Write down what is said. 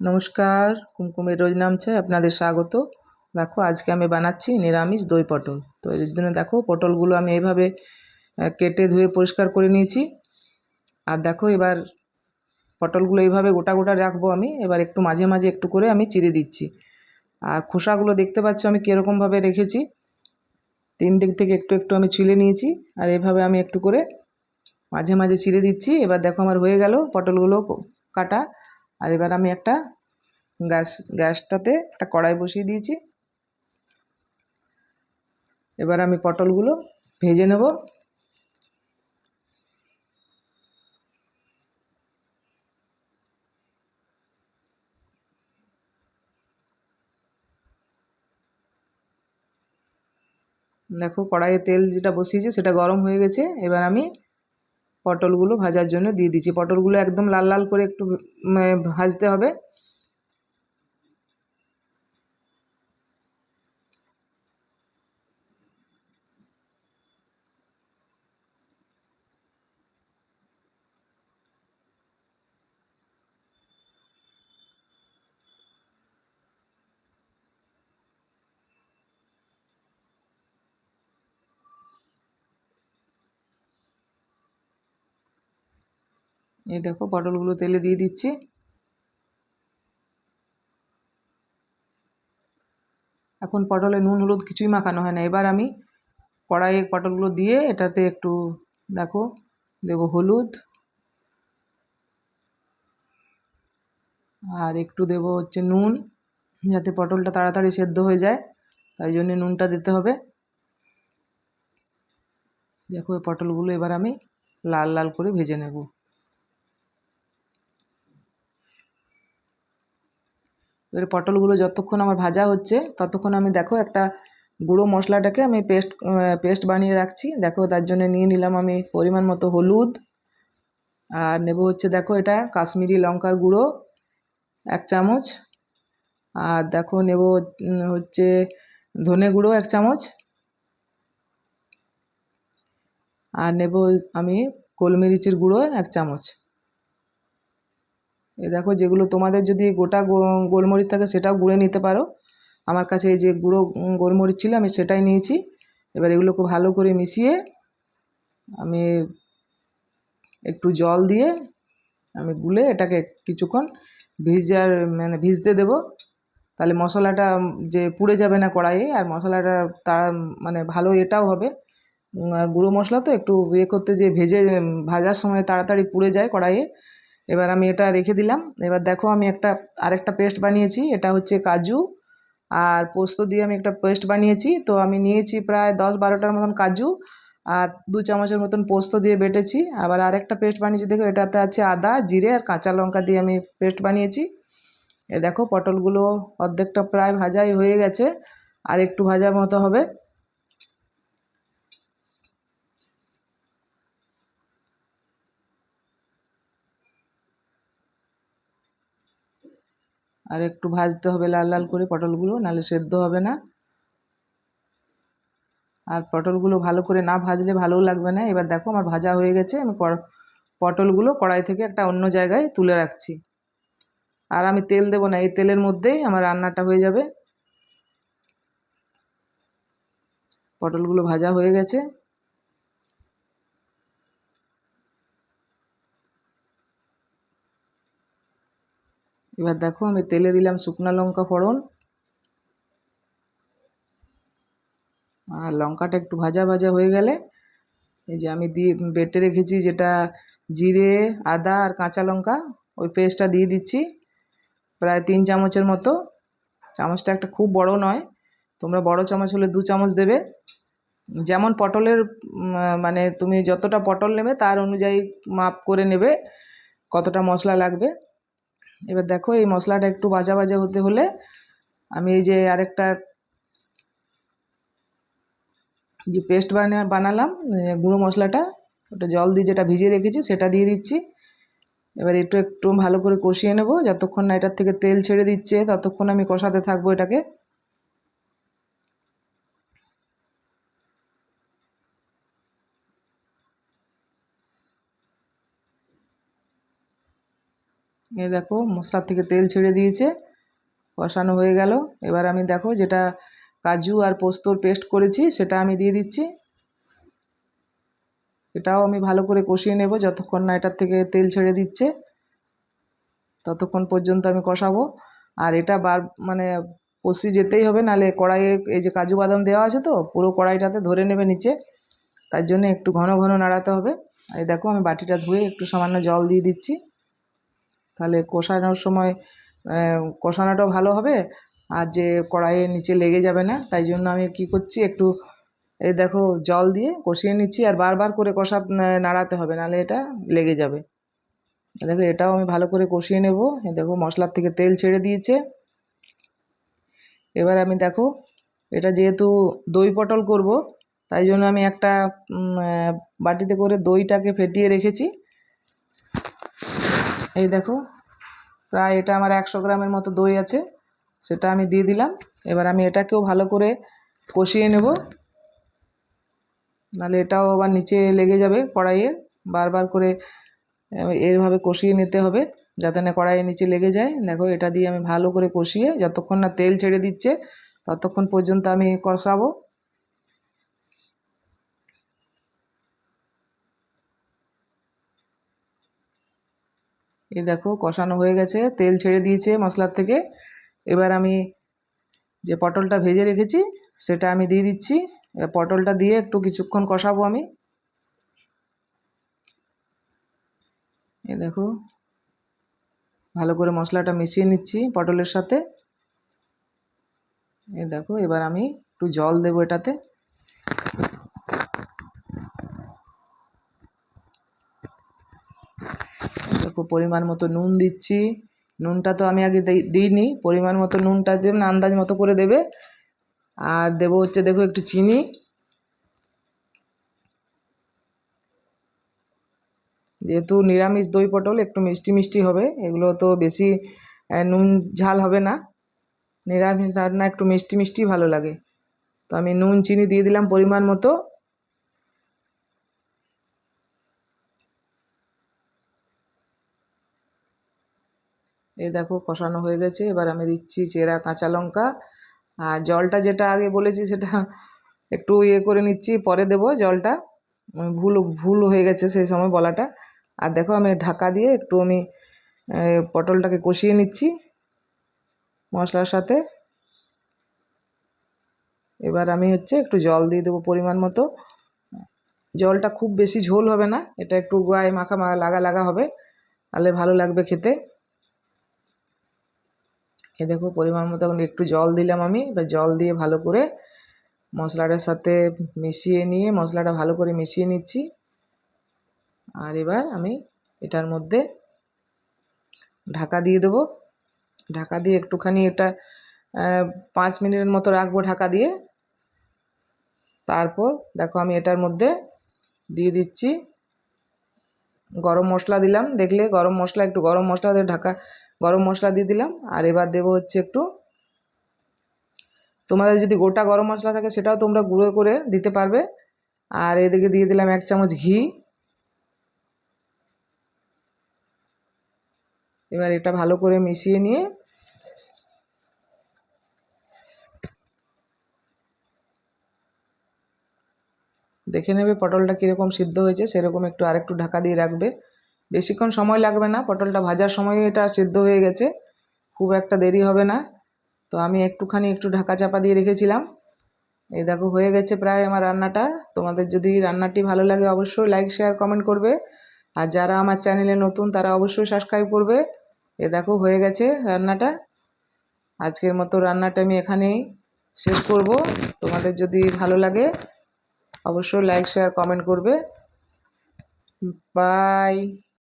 নমস্কার, কুমকুমের রোজ নামছে আপনাদের স্বাগত। দেখো, আজকে আমি বানাচ্ছি নিরামিষ দই পটল। তো এর জন্য দেখো, পটলগুলো আমি এইভাবে কেটে ধুয়ে পরিষ্কার করে নিয়েছি। আর দেখো, এবার পটলগুলো এইভাবে গোটা গোটা রাখব আমি। এবার একটু মাঝে মাঝে একটু করে আমি চিড়ে দিচ্ছি। আর খোসাগুলো দেখতে পাচ্ছ আমি কীরকমভাবে রেখেছি। তিন দিক থেকে একটু একটু আমি ছিলে নিয়েছি। আর এভাবে আমি একটু করে মাঝে মাঝে চিড়ে দিচ্ছি। এবার দেখো, আমার হয়ে গেল পটলগুলো কাটা। আর এবার আমি একটা গ্যাস, গ্যাসটাতে একটা কড়াই বসিয়ে দিয়েছি। এবার আমি পটলগুলো ভেজে নেব। দেখো কড়াইয়ে তেল যেটা বসিয়েছি সেটা গরম হয়ে গেছে। এবার আমি পটলগুলো ভাজার জন্য দিয়ে দিচ্ছি। পটলগুলো একদম লাল লাল করে একটু ভাজতে হবে। এই দেখো পটলগুলো তেলে দিয়ে দিচ্ছি। এখন পটলে নুন, হলুদ কিছুই মাখানো হয় না। এবার আমি কড়াইয়ে পটলগুলো দিয়ে এটাতে একটু, দেখো, দেবো হলুদ। আর একটু দেবো হচ্ছে নুন, যাতে পটলটা তাড়াতাড়ি সেদ্ধ হয়ে যায়। তাই জন্য নুনটা দিতে হবে। দেখো পটলগুলো এবার আমি লাল লাল করে ভেজে নেব। এবার পটলগুলো যতক্ষণ আমার ভাজা হচ্ছে, ততক্ষণ আমি দেখো একটা গুঁড়ো মশলাটাকে আমি পেস্ট পেস্ট বানিয়ে রাখছি। দেখো তার জন্য নিয়ে নিলাম আমি পরিমাণ মতো হলুদ। আর নেব হচ্ছে দেখো এটা কাশ্মীরি লঙ্কার গুঁড়ো, এক চামচ। আর দেখো নেব হচ্ছে ধনে গুঁড়ো এক চামচ। আর নেব আমি গোলমরিচের গুঁড়ো এক চামচ। এই দেখো যেগুলো তোমাদের যদি গোটা গোলমরিচ থাকে সেটাও গুঁড়ে নিতে পারো। আমার কাছে এই যে গুঁড়ো গোলমরিচ ছিল আমি সেটাই নিয়েছি। এবার এগুলোকে ভালো করে মিশিয়ে আমি একটু জল দিয়ে আমি গুলে এটাকে কিছুক্ষণ ভিজার মানে ভিজতে দেব। তাহলে মশলাটা যে পুড়ে যাবে না কড়াইয়ে, আর মশলাটা তার মানে ভালো এটাও হবে। গুঁড়ো মশলা তো একটু ইয়ে করতে যে ভেজে ভাজার সময় তাড়াতাড়ি পুড়ে যায় কড়াইয়ে। এবার আমি এটা রেখে দিলাম। এবার দেখো আমি একটা, আরেকটা পেস্ট বানিয়েছি, এটা হচ্ছে কাজু। আর পোস্ত দিয়ে আমি একটা পেস্ট বানিয়েছি, তো আমি নিয়েছি প্রায় দশ বারোটার মতন কাজু আর দু চামচের মতন পোস্ত দিয়ে বেটেছি। আবার আরেকটা পেস্ট বানিয়েছি, দেখো এটাতে আছে আদা, জিরে আর কাঁচা লঙ্কা দিয়ে আমি পেস্ট বানিয়েছি। এ দেখো পটলগুলো অর্ধেকটা প্রায় ভাজাই হয়ে গেছে, আর একটু ভাজার মতো হবে। আর একটু ভাজতে হবে লাল লাল করে পটলগুলো, নাহলে সেদ্ধ হবে না। আর পটলগুলো ভালো করে না ভাজলে ভালোও লাগবে না। এবার দেখো আমার ভাজা হয়ে গেছে, আমি পটলগুলো কড়াই থেকে একটা অন্য জায়গায় তুলে রাখছি। আর আমি তেল দেবো না, এই তেলের মধ্যেই আমার রান্নাটা হয়ে যাবে। পটলগুলো ভাজা হয়ে গেছে। এবার দেখো আমি তেলে দিলাম শুকনো লঙ্কা ফোড়ন। আর লঙ্কাটা একটু ভাজা ভাজা হয়ে গেলে এই যে আমি দিয়ে বেটে রেখেছি যেটা জিরে, আদা আর কাঁচা লঙ্কা, ওই পেস্টটা দিয়ে দিচ্ছি প্রায় তিন চামচের মতো। চামচটা একটা খুব বড় নয়, তোমরা বড় চামচ হলে দু চামচ দেবে। যেমন পটলের মানে তুমি যতটা পটল নেবে তার অনুযায়ী মাপ করে নেবে কতটা মশলা লাগবে। এবার দেখো এই মশলাটা একটু বাজা বাজা হতে হলে আমি এই যে আরেকটা যে পেস্ট বানা, বানালাম গুঁড়ো মশলাটা, ওটা জল দিয়ে যেটা ভিজিয়ে রেখেছি সেটা দিয়ে দিচ্ছি। এবার একটু একটু ভালো করে কষিয়ে নেব, যতক্ষণ না এটার থেকে তেল ছেড়ে দিচ্ছে, ততক্ষণ আমি কষাতে থাকব এটাকে। এ দেখো মশলার থেকে তেল ছেড়ে দিয়েছে, কষানো হয়ে গেল। এবার আমি দেখো যেটা কাজু আর পোস্তর পেস্ট করেছি সেটা আমি দিয়ে দিচ্ছি। এটাও আমি ভালো করে কষিয়ে নেব যতক্ষণ না এটার থেকে তেল ছেড়ে দিচ্ছে, ততক্ষণ পর্যন্ত আমি কষাবো। আর এটা বার মানে কষি যেতেই হবে, নালে কড়াইয়ে এই যে কাজু বাদাম দেওয়া আছে তো, পুরো কড়াইটাতে ধরে নেবে নিচে। তার জন্য একটু ঘন ঘন নাড়াতে হবে। এই দেখো আমি বাটিটা ধুয়ে একটু সামান্য জল দিয়ে দিচ্ছি। তাহলে কষানোর সময় কষানোটাও ভালো হবে? আর যে কড়াইয়ের নিচে লেগে যাবে না, তাই জন্য আমি কি করছি, একটু, এই দেখো, জল দিয়ে কষিয়ে নিচ্ছি, আর বারবার করে কষা নাড়াতে হবে, নাহলে এটা লেগে যাবে। দেখো, এটাও আমি ভালো করে কষিয়ে নেব। দেখো, মশলার থেকে তেল ছেড়ে দিয়েছে। এবার আমি দেখো, এটা যেহেতু দই পটল করব, তাই জন্য আমি একটা বাটিতে করে দইটাকে ফেটিয়ে রেখেছি। এই দেখো, প্রায় এটা আমার একশো গ্রামের মতো দই আছে, সেটা আমি দিয়ে দিলাম। এবার আমি এটাকেও ভালো করে কষিয়ে নেব। নাহলে এটাও আবার নিচে লেগে যাবে কড়াইয়ে, বারবার করে এইভাবে কষিয়ে নিতে হবে, যাতে না কড়াইয়ের নিচে লেগে যায়। দেখো, এটা দিয়ে আমি ভালো করে কষিয়ে, যতক্ষণ না তেল ছেড়ে দিচ্ছে, ততক্ষণ পর্যন্ত আমি কষাবো। এই দেখো, কষানো হয়ে গেছে। তেল ছেড়ে দিয়েছে মশলার থেকে। এবার আমি যে পটলটা ভেজে রেখেছি, সেটা আমি দিয়ে দিচ্ছি। এবার পটলটা দিয়ে একটু কিছুক্ষণ কষাবো আমি। এ দেখো, ভালো করে মশলাটা মিশিয়ে নিচ্ছি পটলের সাথে। এ দেখো, এবার আমি একটু জল দেবো এটাতে দেখো পরিমাণ মতো নুন দিচ্ছি। নুনটা তো আমি আগে দিইনি, পরিমাণ মতো নুনটা দেবেন আন্দাজ মতো করে দেবে। আর দেবো হচ্ছে দেখো একটু চিনি। যেহেতু নিরামিষ দই পটল, একটু মিষ্টি মিষ্টি হবে, এগুলো তো বেশি নুন ঝাল হবে না। নিরামিষ রান্না একটু মিষ্টি মিষ্টি ভালো লাগে। তো আমি নুন, চিনি দিয়ে দিলাম পরিমাণ মতো। এই দেখো কষানো হয়ে গেছে। এবার আমি দিচ্ছি চেরা কাঁচা লঙ্কা। আর জলটা যেটা আগে বলেছি সেটা একটু ইয়ে করে নিচ্ছি, পরে দেব জলটা। ভুল ভুল হয়ে গেছে সেই সময় বলাটা। আর দেখো আমি ঢাকা দিয়ে একটু আমি পটলটাকে কষিয়ে নিচ্ছি মশলার সাথে। এবার আমি হচ্ছে একটু জল দিয়ে দেবো পরিমাণ মতো। জলটা খুব বেশি ঝোল হবে না, এটা একটু গায়ে মাখা লাগা লাগা হবে, তাহলে ভালো লাগবে খেতে। এ দেখো পরিমাণ মতো এখন একটু জল দিলাম আমি। এবার জল দিয়ে ভালো করে মশলাটার সাথে মিশিয়ে নিয়ে, মশলাটা ভালো করে মিশিয়ে নিচ্ছি। আর এবার আমি এটার মধ্যে ঢাকা দিয়ে দেবো। ঢাকা দিয়ে একটুখানি এটা পাঁচ মিনিটের মতো রাখব ঢাকা দিয়ে। তারপর দেখো আমি এটার মধ্যে দিয়ে দিচ্ছি গরম মশলা দিলাম, দেখলে গরম মশলা, একটু গরম মশলা দিয়ে ঢাকা গরম মশলা দিয়ে দিলাম, আর এবার দেবো হচ্ছে একটু তোমাদের যদি গোটা গরম মশলা থাকে সেটাও তোমরা গুঁড়ো করে দিতে পারবে। আর এদিকে দিয়ে দিলাম এক চামচ ঘি। এবার এটা ভালো করে মিশিয়ে নিয়ে দেখে নেবে পটলটা কীরকম সিদ্ধ হয়েছে, সেরকম একটু আরেকটু ঢাকা দিয়ে রাখবে। বেশিক্ষণ সময় লাগবে না, পটলটা ভাজার সময় এটা সিদ্ধ হয়ে গেছে, খুব একটা দেরি হবে না। তো আমি একটুখানি একটু ঢাকা চাপা দিয়ে রেখেছিলাম। এই দেখো, হয়ে গেছে প্রায় আমার রান্নাটা। তোমাদের যদি রান্নাটি ভালো লাগে অবশ্যই লাইক শেয়ার কমেন্ট করবে। আর যারা আমার চ্যানেলে নতুন, তারা অবশ্যই সাবস্ক্রাইব করবে। এ দেখো, হয়ে গেছে রান্নাটা। আজকের মতো রান্নাটা আমি এখানেই শেষ করব। তোমাদের যদি ভালো লাগে অবশ্যই লাইক শেয়ার কমেন্ট করবে। বাই